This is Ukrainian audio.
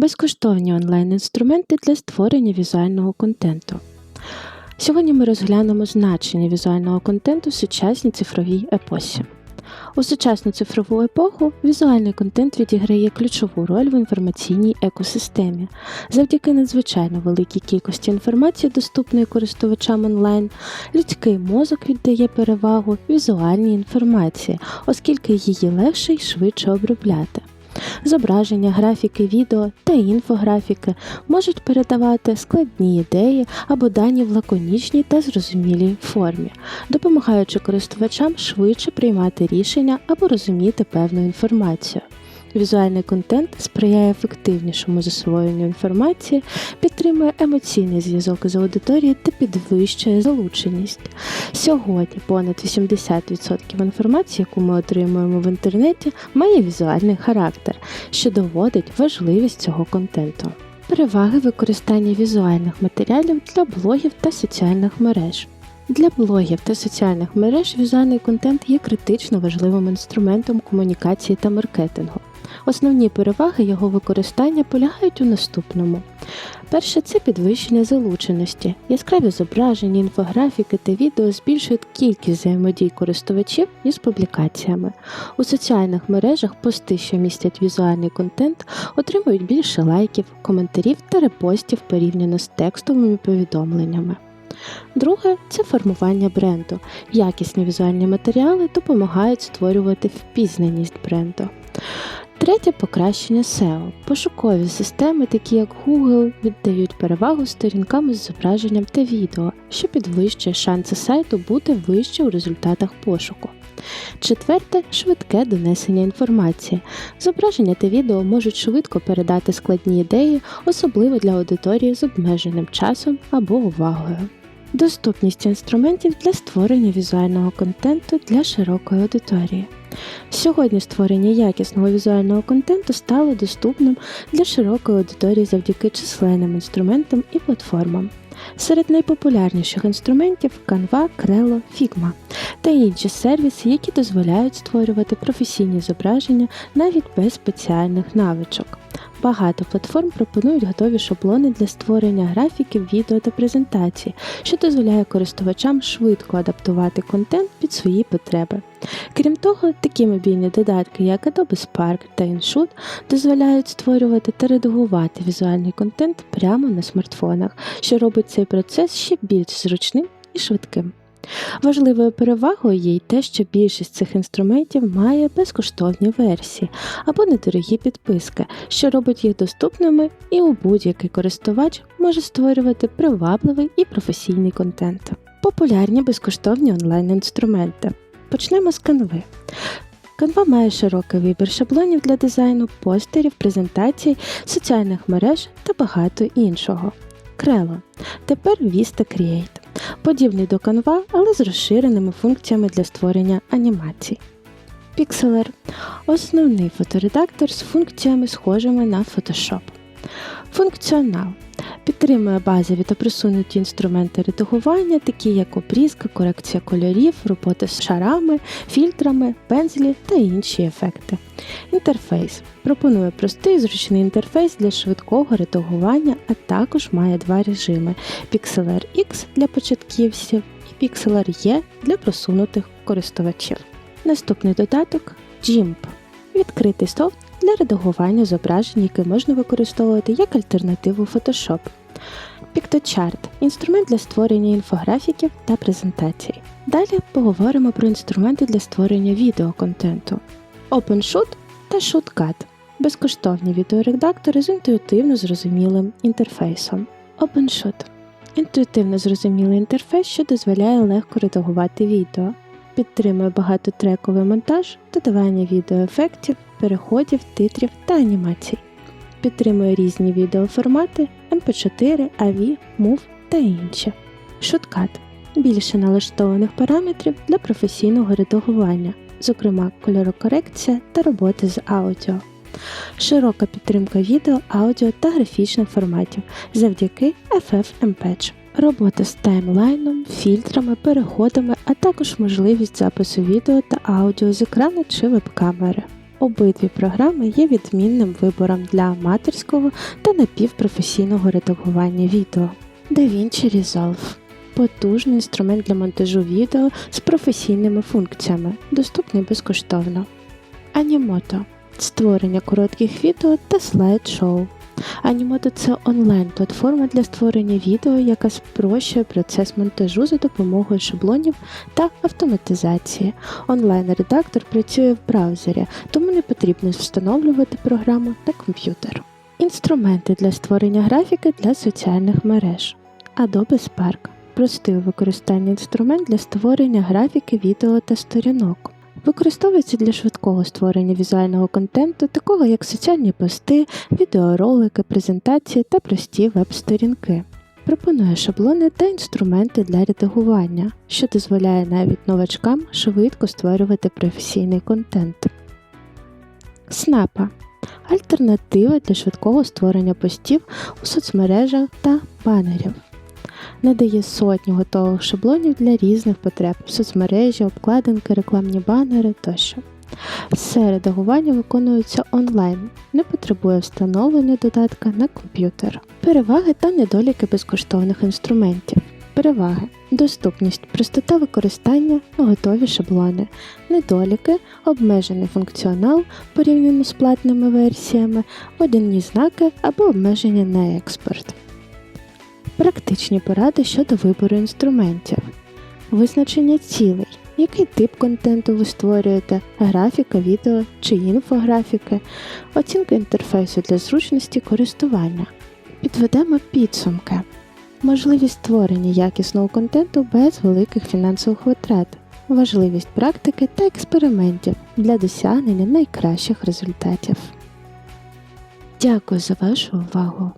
безкоштовні онлайн-інструменти для створення візуального контенту. Сьогодні ми розглянемо значення візуального контенту в сучасній цифровій епосі. У сучасну цифрову епоху візуальний контент відіграє ключову роль в інформаційній екосистемі. Завдяки надзвичайно великій кількості інформації, доступної користувачам онлайн, людський мозок віддає перевагу візуальній інформації, оскільки її легше і швидше обробляти. Зображення, графіки, відео та інфографіки можуть передавати складні ідеї або дані в лаконічній та зрозумілій формі, допомагаючи користувачам швидше приймати рішення або розуміти певну інформацію. Візуальний контент сприяє ефективнішому засвоєнню інформації, підтримує емоційний зв'язок з аудиторією та підвищує залученість. Сьогодні понад 80% інформації, яку ми отримуємо в інтернеті, має візуальний характер, що доводить важливість цього контенту. Переваги використання візуальних матеріалів для блогів та соціальних мереж. Для блогів та соціальних мереж візуальний контент є критично важливим інструментом комунікації та маркетингу. Основні переваги його використання полягають у наступному. Перше це підвищення залученості. Яскраві зображення, інфографіки та відео збільшують кількість взаємодій користувачів із публікаціями. У соціальних мережах пости, що містять візуальний контент, отримують більше лайків, коментарів та репостів порівняно з текстовими повідомленнями. Друге це формування бренду. Якісні візуальні матеріали допомагають створювати впізнаність бренду. Третє покращення SEO. Пошукові системи, такі як Google, віддають перевагу сторінкам із зображенням та відео, що підвищує шанси сайту бути вище у результатах пошуку. Четверте швидке донесення інформації. Зображення та відео можуть швидко передати складні ідеї, особливо для аудиторії з обмеженим часом або увагою. Доступність інструментів для створення візуального контенту для широкої аудиторії. Сьогодні створення якісного візуального контенту стало доступним для широкої аудиторії завдяки численним інструментам і платформам. Серед найпопулярніших інструментів Canva, Crello, Figma та інші сервіси, які дозволяють створювати професійні зображення навіть без спеціальних навичок. Багато платформ пропонують готові шаблони для створення графіків, відео та презентацій, що дозволяє користувачам швидко адаптувати контент під свої потреби. Крім того, такі мобільні додатки, як Adobe Spark та InShoot, дозволяють створювати та редагувати візуальний контент прямо на смартфонах, що робить цей процес ще більш зручним і швидким. Важливою перевагою є й те, що більшість цих інструментів має безкоштовні версії або недорогі підписки, що робить їх доступними, і у будь-який користувач може створювати привабливий і професійний контент. Популярні безкоштовні онлайн-інструменти. Почнемо з канви. Canva має широкий вибір шаблонів для дизайну, постерів, презентацій, соціальних мереж та багато іншого. Крело. Тепер Vista Create. Подібний до Canva, але з розширеними функціями для створення анімацій. Pixlr основний фоторедактор з функціями, схожими на Photoshop. Функціонал підтримує базові та присунуті інструменти редагування, такі як обрізка, корекція кольорів, робота з шарами, фільтрами, пензлі та інші ефекти. Інтерфейс пропонує простий зручний інтерфейс для швидкого редагування, а також має два режими: Pixlr X для початківців і Pixlr E для просунутих користувачів. Наступний додаток GIMP відкритий софт для редагування зображень, який можна використовувати як альтернативу Photoshop. PictoChart інструмент для створення інфографіків та презентацій. Далі поговоримо про інструменти для створення відеоконтенту. OpenShoot та ShootCut безкоштовні відеоредактори з інтуїтивно зрозумілим інтерфейсом. OpenShoot інтуїтивно зрозумілий інтерфейс, що дозволяє легко редагувати відео підтримує багатотрековий монтаж, додавання відеоефектів, переходів, титрів та анімацій. Підтримує різні відеоформати MP4, AV, MOV та інші. Шуткат більше налаштованих параметрів для професійного редагування, зокрема кольорокорекція та роботи з аудіо. Широка підтримка відео, аудіо та графічних форматів завдяки FFmpeg робота з таймлайном, фільтрами, переходами, а також можливість запису відео та аудіо з екрану чи веб-камери. Обидві програми є відмінним вибором для аматорського та напівпрофесійного редагування відео. DaVinci Resolve потужний інструмент для монтажу відео з професійними функціями, доступний безкоштовно. Animoto створення коротких відео та слайд-шоу. Animoto – це онлайн-платформа для створення відео, яка спрощує процес монтажу за допомогою шаблонів та автоматизації. Онлайн-редактор працює в браузері, тому не потрібно встановлювати програму на комп'ютер. Інструменти для створення графіки для соціальних мереж. Adobe Spark простий у використанні інструмент для створення графіки, відео та сторінок. Використовується для швидкого створення візуального контенту, такого як соціальні пости, відеоролики, презентації та прості веб-сторінки. Пропонує шаблони та інструменти для редагування, що дозволяє навіть новачкам швидко створювати професійний контент. Снапа альтернатива для швидкого створення постів у соцмережах та банерів. Надає сотні готових шаблонів для різних потреб соцмережі, обкладинки, рекламні банери тощо. Все редагування виконується онлайн, не потребує встановлення додатка на комп'ютер. Переваги та недоліки безкоштовних інструментів. Переваги доступність, простота використання, готові шаблони, недоліки, обмежений функціонал порівняно з платними версіями, водяні знаки або обмеження на експорт. Практичні поради щодо вибору інструментів, визначення цілей, який тип контенту ви створюєте, графіка, відео чи інфографіки, оцінка інтерфейсу для зручності користування. Підведемо підсумки, можливість створення якісного контенту без великих фінансових витрат, важливість практики та експериментів для досягнення найкращих результатів. Дякую за вашу увагу!